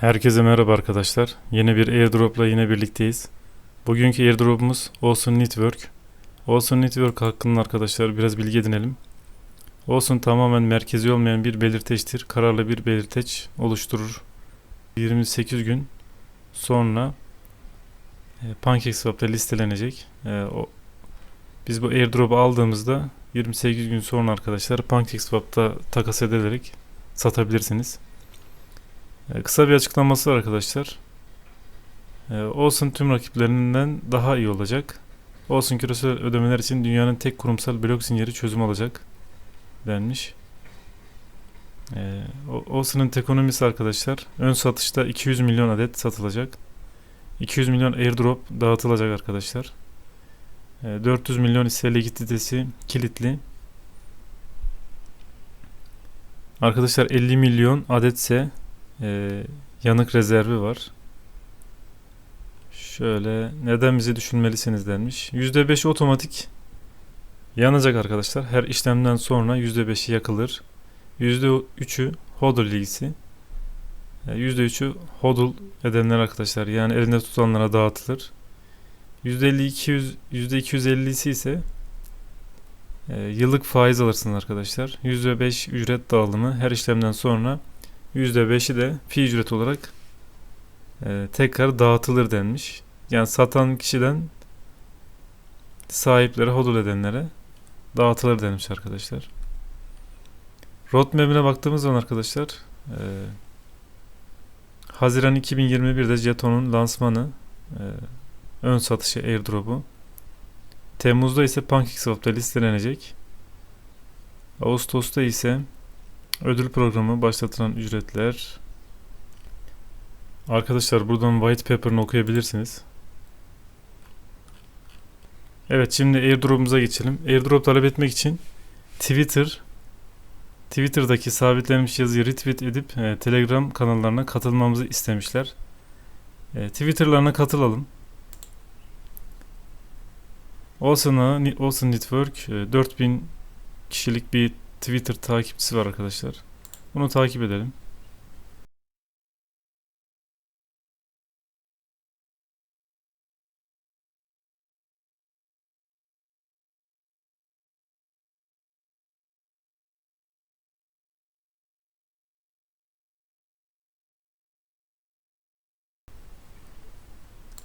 Herkese merhaba arkadaşlar. Yeni bir airdropla yine birlikteyiz. Bugünkü airdropumuz Olsun Network. Olsun Network hakkında arkadaşlar biraz bilgi edinelim. Olsun tamamen merkezi olmayan bir belirteçtir. Kararlı bir belirteç oluşturur. 28 gün sonra e, PancakeSwap'ta listelenecek. E, biz bu airdrop'u aldığımızda 28 gün sonra arkadaşlar PancakeSwap'ta takas edilerek satabilirsiniz. E, Kısa bir açıklaması var arkadaşlar. E, Olsun tüm rakiplerinden daha iyi olacak. Olsun küresel ödemeler için dünyanın tek kurumsal blok zinciri çözüm olacak denmiş. E, O- Olsun'un ekonomisi arkadaşlar ön satışta 200 milyon adet satılacak. 200 milyon airdrop dağıtılacak arkadaşlar. E, 400 milyon ise likiditesi kilitli. Arkadaşlar 50 milyon adetse ee, yanık rezervi var. Şöyle neden bizi düşünmelisiniz denmiş. %5 otomatik yanacak arkadaşlar. Her işlemden sonra %5'i yakılır. %3'ü hodl ilgisi. Ee, %3'ü hodl edenler arkadaşlar. Yani elinde tutanlara dağıtılır. %50 200 %250'si ise e, yıllık faiz alırsınız arkadaşlar. %5 ücret dağılımı her işlemden sonra %5'i de fi ücret olarak e, tekrar dağıtılır denmiş. Yani satan kişiden sahiplere, hodl edenlere dağıtılır denmiş arkadaşlar. Roadmap'ine baktığımız zaman arkadaşlar e, Haziran 2021'de jetonun lansmanı e, ön satışı airdrop'u Temmuz'da ise PancakeSwap'ta listelenecek. Ağustos'ta ise Ödül programı başlatılan ücretler. Arkadaşlar buradan white paper'ını okuyabilirsiniz. Evet şimdi airdrop'umuza geçelim. Airdrop talep etmek için Twitter Twitter'daki sabitlenmiş yazıyı retweet edip e, Telegram kanallarına katılmamızı istemişler. E, Twitter'larına katılalım. Olsun'a, Olsun Network e, 4000 kişilik bir Twitter takipçisi var arkadaşlar. Bunu takip edelim.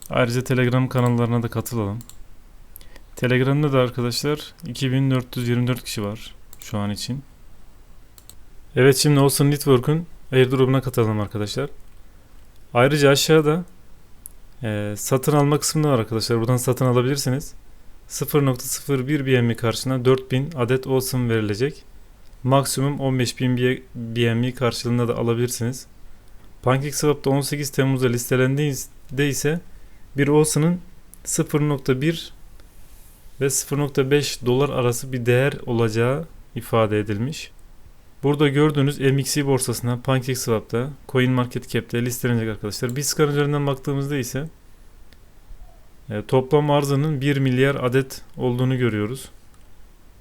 Ayrıca Telegram kanallarına da katılalım. Telegram'da da arkadaşlar 2424 kişi var şu an için. Evet şimdi Olsun Network'un airdrop'una katılalım arkadaşlar. Ayrıca aşağıda e, satın alma kısmında var arkadaşlar. Buradan satın alabilirsiniz. 0.01 BNB karşılığında 4000 adet Olsun verilecek. Maksimum 15.000 BNB karşılığında da alabilirsiniz. PancakeSwap'ta 18 Temmuz'da listelendiğinde ise bir Olsun'un 0.1 ve 0.5 dolar arası bir değer olacağı ifade edilmiş. Burada gördüğünüz MXC borsasına PancakeSwap'ta, CoinMarketCap'te listelenecek arkadaşlar. Bitcoin üzerinden baktığımızda ise e, toplam arzının 1 milyar adet olduğunu görüyoruz.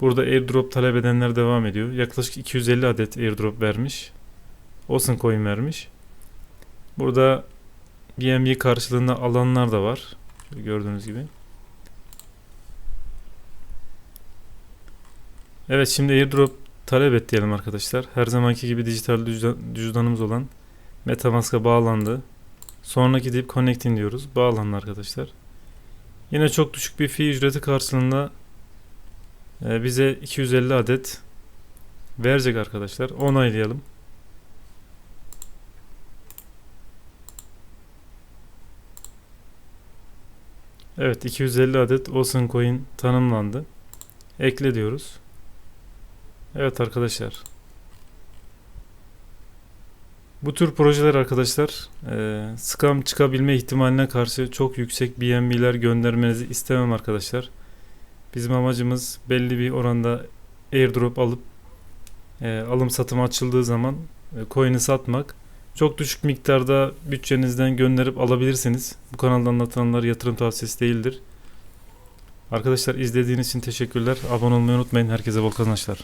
Burada airdrop talep edenler devam ediyor. Yaklaşık 250 adet airdrop vermiş. Olsun coin vermiş. Burada BNB karşılığında alanlar da var. Gördüğünüz gibi. Evet şimdi airdrop talep et diyelim arkadaşlar. Her zamanki gibi dijital cüzdan, cüzdanımız olan Metamask'a bağlandı. Sonra gidip connecting diyoruz. Bağlandı arkadaşlar. Yine çok düşük bir fee ücreti karşılığında e, bize 250 adet verecek arkadaşlar. Onaylayalım. Evet 250 adet Olsun Coin tanımlandı. Ekle diyoruz. Evet arkadaşlar. Bu tür projeler arkadaşlar e, scam çıkabilme ihtimaline karşı çok yüksek BNB'ler göndermenizi istemem arkadaşlar. Bizim amacımız belli bir oranda airdrop alıp e, alım satım açıldığı zaman e, coin'i satmak. Çok düşük miktarda bütçenizden gönderip alabilirsiniz. Bu kanalda anlatılanlar yatırım tavsiyesi değildir. Arkadaşlar izlediğiniz için teşekkürler. Abone olmayı unutmayın. Herkese bol kazançlar.